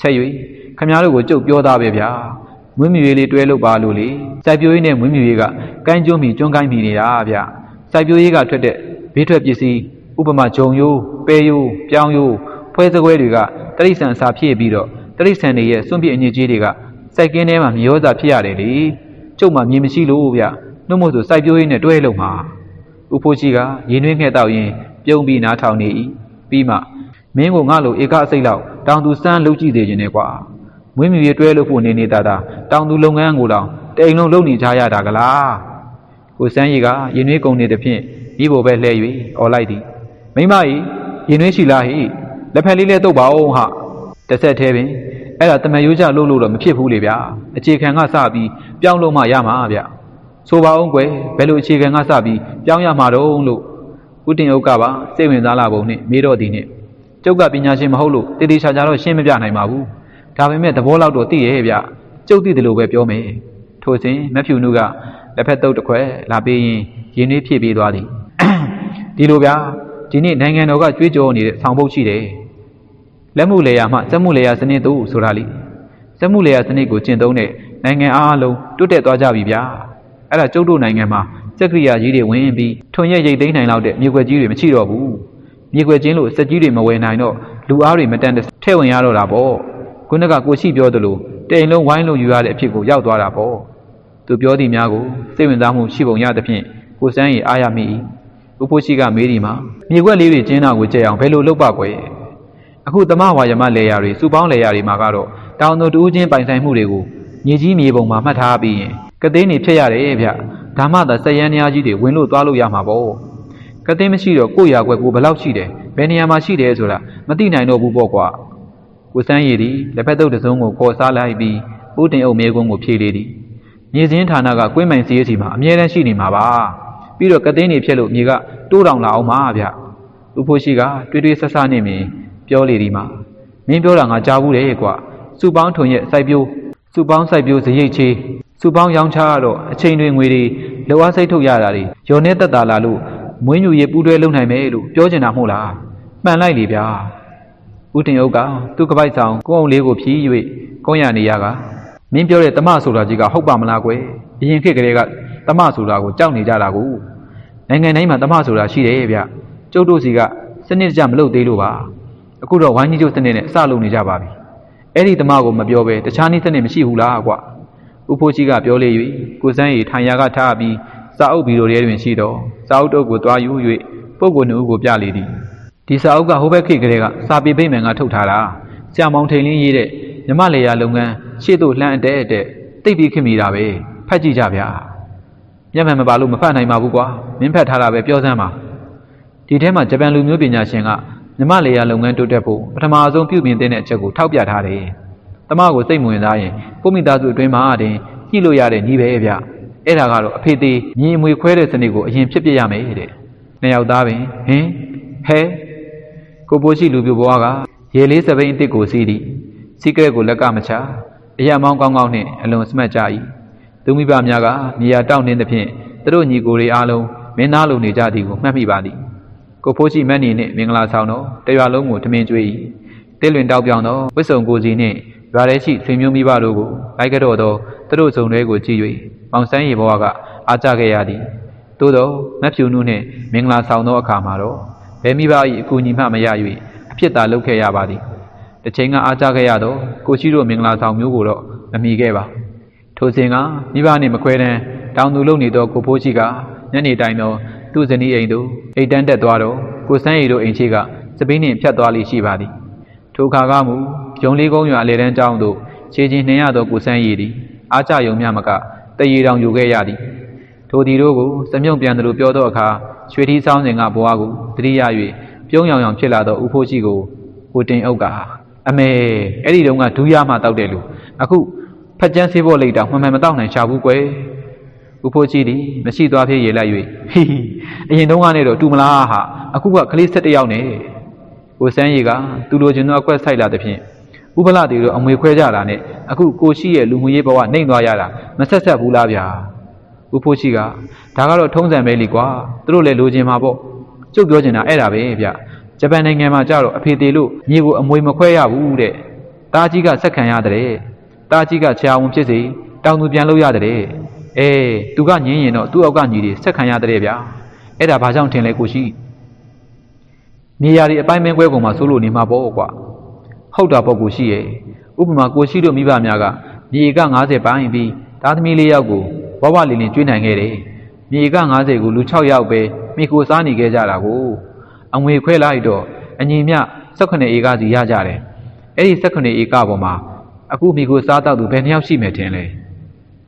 ဆက်၍ခမည်းတော်ကိုကြုတ်ပြောသားပဲဗျာမွေးမြူရေးလေးတွဲလို့ပါလို့လေစိုက်ပျိုးရေးနဲ့မွေးမြူရေးကကိုင်းကျွန်းမီကျွန်းကိုင်းမီနေတာဗျစိုက်ပျိုးရေးကထွက်တဲ့ဘေးထွက်ပစ္စည်းဥပမာဂျုံယိုးပဲယိုးပြောင်းယိုးဖွဲစကွဲတွေကတရိษံစာဖြစ်ပြီးတော့ တရိษံတွေရဲ့စွန့်ပစ်အညစ်အကြေးတွေကစိုက်ကင်းထဲမှာမြေရောစာဖြစ်ရတယ်လေကျုပ်မှမြင်မရှိလို့ဗျနှုတ်မို့ဆိုစိုက်ပျိုးရေးနဲ့တွဲလို့မှာဥဖိုးကြီးကရင်နှွေးငှဲ့တော့ရင်ပြုံးပြီးနားထောင်နေ၏ပြီးမှမင်းကငါ့လိုဧကအစိတ်လောက်တောင်သူစမ်းလုပ်ကြည့်သေးခြင်းနဲ့ကွာမွေးမြူရေးတွဲလို့ဖို့နေနေတာတာတောင်သူလုပ်ငန်းကိုတော့တိမ်လုံးလုပ်နေကြရတာကလားကိုစန်းရီကရင်နွေးကုန်နေသဖြင့်ဤဘိုပဲလှဲ၍អော်လိုက်သည်မိမကြီးရင်နွေးရှိလားဟိလက်ဖက်လေးလဲတုတ်ပါအောင်ဟာ တစ်ဆက်သေးပင်အဲ့ဒါတမန်ရိုးကြလို့လို့တော့မဖြစ်ဘူးလေဗျာအခြေခံကစပြီးပြောင်းလို့မှရမှာဗျဆိုပါအောင်ကွယ်ဘယ်လိုအခြေခံကစပြီးပြောင်းရမှာတော့လို့ဦးတင်ဥက္ကပါစိတ်ဝင်စားလာပုံနဲ့မေးတော့သည်နဲ့ကျုပ်ကပညာရှင်မဟုတ်လို့တည်တည်ချာချာတော့ရှင်းမပြနိုင်ပါဘူးဒါပေမဲ့သဘောလောက်တော့သိရဲ့ဗျကျုပ်သိတယ်လို့ပဲပြောမယ်ထိုစဉ်မက်ဖြူနုကလက်ဖက်တုပ်တစ်ခွက်လာပေးရင်ရင်းနှီးဖြည့်ပေးသွားသည်ဒီလိုဗျာဒီနေ့နိုင်ငံတော်ကကြွေးကြော်နေတဲ့ဆောင်ပုတ်ရှိတယ် လက်မှုလေယာမှစက်မှုလေယာစနစ်တို့ဆိုတာလိစက်မှုလေယာစနစ်ကိုကျင့်သုံးတဲ့နိုင်ငံအားလုံးတွတ်တက်သွားကြပြီဗျာအဲ့ဒါကျုပ်တို့နိုင်ငံမှာစက်ကရိယာကြီးတွေဝင်ပြီးထွန်ရက်ရိတ်သိမ်းနိုင်လောက်တဲ့မြေကွက်ကြီးတွေမရှိတော့ဘူးမြေကွက်ချင်းလို့စက်ကြီးတွေမဝယ်နိုင်တော့လူအားတွေမတန်တဲ့ထဲ့ဝင်ရတော့တာပေါ့ခုနကကိုရှိပြောသလိုတိမ်လုံးဝိုင်းလုံးယူရတဲ့အဖြစ်ကိုရောက်သွားတာပေါ့သူပြောသည့်များကိုစိတ်ဝင်စားမှုရှိပုံရသဖြင့်ကိုစန်းရီအားရမိ၏ဥဖိုးရှိကမေးဒီမှာမြေခွက်လေးတွေကျင်းတာကိုကြည့်အောင်ဘယ်လိုလုပ်ပါကွယ် အခုသမဝါယမလေယာတွေစုပေါင်းလေယာတွေမှာကတော့တောင်သူတူးချင်းပိုင်ဆိုင်မှုတွေကိုမြေကြီးမြေပုံမှာမှတ်ထားပြီးရင်ကသိန်းနေဖြစ်ရတယ်ဗျဒါမှသာစက်ရန်များကြီးတွေဝင်လို့သွားလို့ရမှာပေါ့ကသိန်းမရှိတော့ကိုယ့်ရာကွက်ကိုဘယ်လောက်ရှိတယ်ဘယ်နေရာမှာရှိတယ်ဆိုတာမသိနိုင်တော့ဘူးပေါ့ကွာကိုစန်းရည်သည်လက်ဖက်တုပ်တစ်စုံကိုခေါ်စားလိုက်ပြီးဦးတင်အုပ်မဲကုန်းကိုဖြေလေသည်မြေစင်းဌာနကကွင်းမိုင်စီးစီမှာအမြဲတမ်းရှိနေမှာပါပြီးတော့ကသိန်းနေဖြစ်လို့မြေကတိုးတောင်လာအောင်ပါဗျဥဖိုးရှိကတွေးတွေးဆဆနေမြင် ပြောလေဒီမှာမင်းပြောတာငါကြားဘူးလေကွာစုပေါင်းထုံရဲ့စိုက်ပျိုးစုပေါင်းစိုက်ပျိုးစရိတ်ချေးစုပေါင်းရောင်းချရတော့အချိန်တွေငွေတွေလောအားစိတ်ထုတ်ရတာတွေရော်နေတက်တာလာလို့မွေးညူရေးပူးတွဲလုပ်နိုင်မယ်လို့ပြောချင်တာမဟုတ်လားမှန်လိုက်လေဗျာဦးတင်အုပ်ကသူ့ကပိုက်ဆောင်ကိုအောင်လေးကိုဖြီး၍ကုန်းရနေရကမင်းပြောတဲ့တမဆိုတာကြီးကဟုတ်ပါမလားကွယ်အရင်ခေတ်ကလေးကတမဆိုတာကိုကြောက်နေကြတာကိုနိုင်ငံတိုင်းမှာတမဆိုတာရှိတယ်ဗျကျုပ်တို့စီကစနစ်တကျမလုပ်သေးလို့ပါ အခုတော့ဝိုင်းကြီးကျုပ်စနစ်နဲ့အစလုပ်နေကြပါပြီအဲ့ဒီတမကိုမပြောဘဲတခြားနည်းစနစ်မရှိဘူးလားကွဥဖိုးကြီးကပြောလေ၍ကိုစန်းရီထိုင်ရာကထားပြီးစာအုပ်ဗီဒီယိုထဲတွင်ရှိတော့စာအုပ်တုပ်ကိုတွားယူ၍ပုဂ္ဂိုလ်နှုတ်ကိုပြလေသည်ဒီစာအုပ်ကဟိုဘက်ခေတ်ကလေးကစာပေပိတ်မှန်ကထုတ်ထားတာဆရာမောင်ထိန်လင်းရေးတဲ့မြမလေယာလုပ်ငန်းရှေ့သို့လှမ်းအတဲ့တဲ့တိတ်ပြီးခင်မိတာပဲဖတ်ကြည့်ကြဗျာမျက်မှန်မပါလို့မဖတ်နိုင်ပါဘူးကွာမင်းဖတ်ထားတာပဲပြောစမ်းပါဒီထဲမှာဂျပန်လူမျိုးပညာရှင်က မြမလေယာလုပ်ငန်းတိုးတက်ဖို့ပထမအဆုံးပြုပြင်တဲ့အချက်ကိုထောက်ပြထားတယ်တမကိုစိတ်မဝင်စားရင်ကိုမိသားစုအတွင်းမှာတင်ကြည့်လို့ရတဲ့ညီပဲဗျအဲ့ဒါကတော့အဖေသေးညီအမွေခွဲတဲ့စနစ်ကိုအရင်ဖြစ်ပြရမယ်တဲ့နှစ်ယောက်သားပင်ဟင်ဟဲကိုပိုးရှိလူပြိုဘွားကရေလေးစပိန်အစ်စ်ကိုစီးသည်စီးကရက်ကိုလက်ကမချအရာမောင်းကောင်းကောင်းနှင့်အလွန်စမတ်ကြ၏သူမိဘများကနေရာတောင့်နှင်းသဖြင့်သူတို့ညီကိုတွေအားလုံးမင်းသားလိုနေကြသည်ကိုမှတ်မိပါသည် ကိုဖိုးရှိမက်နီနှင့်မင်္ဂလာဆောင်တော်တရွာလုံးကိုထမင်းကျွေး၏တဲလွင်တောက်ပြောင်သောဝစ်စုံကိုစီနှင့်ရွာထဲရှိဆွေမျိုးမိဘတို့ကိုလိုက်ကြတော့သောသူတို့စုံတွေကိုကြည့်၍မောင်ဆန်းရီဘဝကအားကြခဲ့ရသည်သို့သောမက်ဖြူနုနှင့်မင်္ဂလာဆောင်သောအခါမှာတော့ဘယ်မိဘ၏အကူအညီမှမရ၍အဖြစ်သာလုပ်ခဲ့ရပါသည်တစ်ချိန်ကအားကြခဲ့ရသောကိုရှိတို့မင်္ဂလာဆောင်မျိုးကိုတော့မမီခဲ့ပါထိုစဉ်ကမိဘနှင့်မခွဲတမ်းတောင်သူလုံနေသောကိုဖိုးရှိကညနေတိုင်းသော သူ့ဇနီးအိမ်သို့အိတ်တန်းတက်သွားတော့ကိုစန်းရီတို့အိမ်ရှိကစပင်းနှင့်ဖြတ်သွားလိရှိပါသည်ထိုအခါကမူဂျုံလေးကုန်းရွာအလေတန်းကျောင်းသို့ခြေချင်းနှင်ရသောကိုစန်းရီသည်အားကြယုံမြမကတရေတောင်ယူခဲ့ရသည်ထိုဒီတို့ကိုစမြုံပြန်သလိုပြောသောအခါရွှေထီးဆောင်စဉ်ကဘွားကိုတတိယ၍ပြုံးရောင်ရောင်ဖြစ်လာသောဦးဖိုးရှိကိုကိုတင်အုပ်ကအမေအဲ့ဒီတုန်းကဒူးရမှတောက်တယ်လို့အခုဖက်ကျန်းဆေးဖို့လိုက်တာမှန်မှန်မတောက်နိုင်ရှာဘူးကွယ် ဦးဖိုးရှိသည်မရှိသွားဖြစ်ရေလိုက်၍ဟီဟီအရင်တုန်းကနဲ့တော့တူမလားဟာအခုကကလေး၁၁ယောက်နဲ့ကိုစန်းရီကသူလိုချင်သောအကွက်ဆိုင်လာသဖြင့်ဥပလာတီတို့အမွေခွဲကြတာနဲ့အခုကိုရှိရဲ့လူမှုရေးဘဝနှိမ့်သွားရတာမဆက်ဆက်ဘူးလားဗျာဦးဖိုးရှိကဒါကတော့ထုံးစံပဲလीကွာသူတို့လည်းလိုချင်မှာပေါ့ကျုပ်ပြောချင်တာအဲ့ဒါပဲဗျဂျပန်နိုင်ငံမှာကြတော့အဖေသေးလို့မြေကိုအမွေမခွဲရဘူးတဲ့တားကြီးကဆက်ခံရတဲ့တားကြီးကခြေအောင်ဖြစ်စေတောင်သူပြန်လို့ရတဲ့ အဲသူကညင်းရင်တော့သူ့အောက်ကညီတွေဆက်ခံရတဲ့ဗျာအဲ့ဒါဘာကြောင့်ထင်လဲကိုရှိမြေယာတွေအပိုင်းမင်းကွဲကုန်မှာစိုးလို့နေမှာပေါ့ကွာဟုတ်တာပေါ့ကိုရှိရဲ့ဥပမာကိုရှိတို့မိဘများကမြေက90ပိုင်းပြီးသားသမီးလေးယောက်ကိုဘဝလီလင်ကျွေးနိုင်ခဲ့တယ်မြေက90ကိုလူ6ယောက်ပဲမိကိုစားနေခဲ့ကြတာကိုအငွေခွဲလိုက်တော့အညီမြ18ဧကစီရကြတယ်အဲ့ဒီ18ဧကပေါ်မှာအခုမိကိုစားတော့သူဘယ်နှယောက်ရှိမယ်ထင်လဲ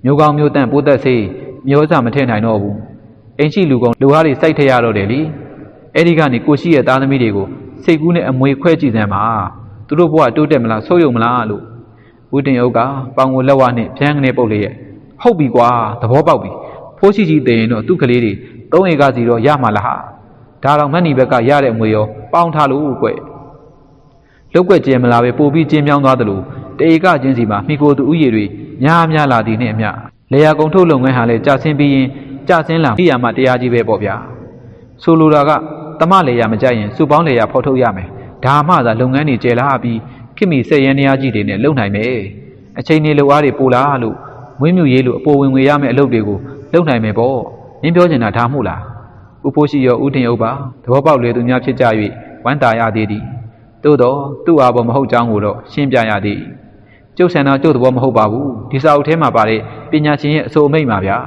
မျိုးကောင်းမျိုးတန့်ပိုးသက်စေးမျိုးစားမထည့်နိုင်တော့ဘူးအိမ်ရှိလူကောင်လူဟားတွေစိုက်ထည့်ရတော့တယ်လीအဲ့ဒီကနေကိုရှိရဲ့သားသမီးတွေကိုစိတ်ကူးနဲ့အမွေခွဲကြည့်စမ်းပါသူတို့ဘဝတိုးတက်မလားဆိုးရုံမလားလို့ဦးတင်အုပ်ကပေါင်ကိုလက်ဝါနဲ့ဖြန်းကနေပုတ်လေးရဲ့ဟုတ်ပြီကွာသဘောပေါက်ပြီဖိုးရှိကြီးတည်ရင်တော့သူ့ကလေးတွေသုံးဧကစီတော့ရမှာလားဟာဒါတော့မက်နီဘက်ကရတဲ့အမွေရောပေါင်းထားလို့ကွလုတ်ွက်ကျဲမလားပဲပို့ပြီးကျင်းပြောင်းသွားတယ်လို့တေဧကချင်းစီမှာမိကိုသူဥယေတွေ များများလာသည်နဲ့အမျှလေယာကုံထုတ်လုပ်ငန်းဟာလည်းကြာဆင်းပြီးရင်ကြာဆင်းလာပြည်ရမှာတရားကြီးပဲပေါ့ဗျာဆိုလိုတာကတမလေယာမကြရင်စုပေါင်းလေယာဖော်ထုတ်ရမယ်ဒါမှသာလုပ်ငန်းတွေကျယ်လာပြီးခိမိစက်ရန်တရားကြီးတွေနဲ့လုပ်နိုင်မယ်အချိန်နေလိုအားတွေပိုလာလို့မွေးမြူရေးလိုအပေါ်ဝင်ငွေရမယ့်အလုပ်တွေကိုလုပ်နိုင်မယ်ပေါ့မင်းပြောချင်တာဒါမှမဟုတ်လားဥပိုးရှိရောဥတင်ဥပ္ပါသဘောပေါက်လေသူများဖြစ်ကြ၍ဝမ်းသာရသေးသည်သို့တော့သူ့အားပေါ်မဟုတ်ကြောင်းကိုတော့ရှင်းပြရသည် ကျုပ်ဆန္ဒကျုပ်သဘောမဟုတ်ပါဘူးဒီစာအုပ်ထဲမှာပါတဲ့ပညာရှင်ရဲ့အဆိုအမိန့်ပါဗျာ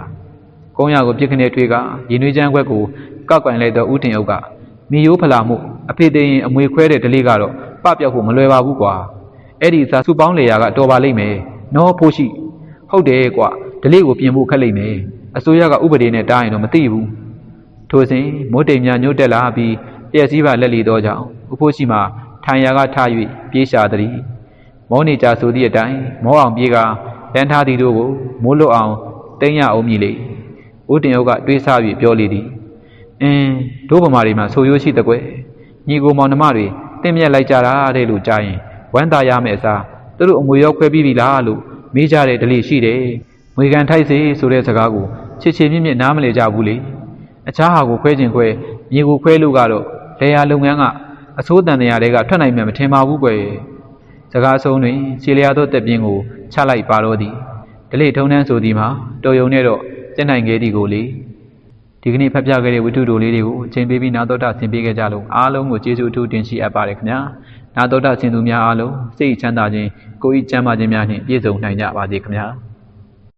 ကုန်းရကိုပြစ်ခနဲ့ထွေးကရင်နွေးချမ်းခွက်ကိုကောက်ကင်လိုက်တော့ဥတင်ဥပ္ကမိယိုးဖလာမှုအဖေသိရင်အမွေခွဲတဲ့ဒလေးကတော့ပပြောက်ဖို့မလွယ်ပါဘူးကွာအဲ့ဒီစာစုပေါင်းလေယာကတော်ပါလိမ့်မယ်နော်ဖို့ရှိဟုတ်တယ်ကွာဒလေးကိုပြင်ဖို့ခက်လိမ့်မယ်အစိုးရကဥပဒေနဲ့တားရင်တော့မသိဘူးထိုစဉ်မိုးတိမ်များညှို့တက်လာပြီးပြည့်စည်ပါလက်လီသောကြောင့်ဥဖို့ရှိမှထိုင်ရာကထ၍ပြေးရှာသည် မောနေကြဆိုသည့်အတိုင်းမောအောင်ပြေးကတန်းထားသည်တို့ကိုမိုးလွတ်အောင်တင်းရအောင်မြည်လေဦးတင်အုပ်ကတွေးဆပြီးပြောလေသည်အင်းတို့ဗမာတွေမှာဆိုရိုးရှိတဲ့ကွယ်ညီကိုမောင်နှမတွေတင့်မြက်လိုက်ကြတာတဲ့လို့ကြားရင်ဝမ်းသာရမယ်အစားသူတို့အငွေရောက်ခွဲပြီးပြီလားလို့မေးကြတဲ့ဒလိရှိတယ်ငွေကန်ထိုက်စေဆိုတဲ့စကားကိုချစ်ချစ်မြင့်မြင့်နားမလည်ကြဘူးလေအခြားဟာကိုခွဲခြင်းခွဲညီကိုခွဲလို့ကတော့လေယာလုပ်ငန်းကအစိုးတန်တရားတွေကထွက်နိုင်မှမထင်ပါဘူးကွယ် စကားအဆုံးတွင်ခြေလျာသောတက်ပြင်းကိုချလိုက်ပါတော့သည်ဒလိထုံနှန်းဆိုသည်မှာတော်ယုံနဲ့တော့ကျင့်နိုင်ခဲ့သည်ကိုလေဒီကနေ့ဖတ်ပြခဲ့တဲ့ဝိထုတို့လေးတွေကိုအချိန်ပေးပြီးနာတော်တာဆင်ပေးခဲ့ကြလို့အားလုံးကိုကျေးဇူးအထူးတင်ရှိအပ်ပါတယ်ခင်ဗျာနာတော်တာဆင်သူများအားလုံးစိတ်ချမ်းသာခြင်းကိုယ်ဤချမ်းသာခြင်းများနှင့်ပြည့်စုံနိုင်ကြပါစေခင်ဗျာ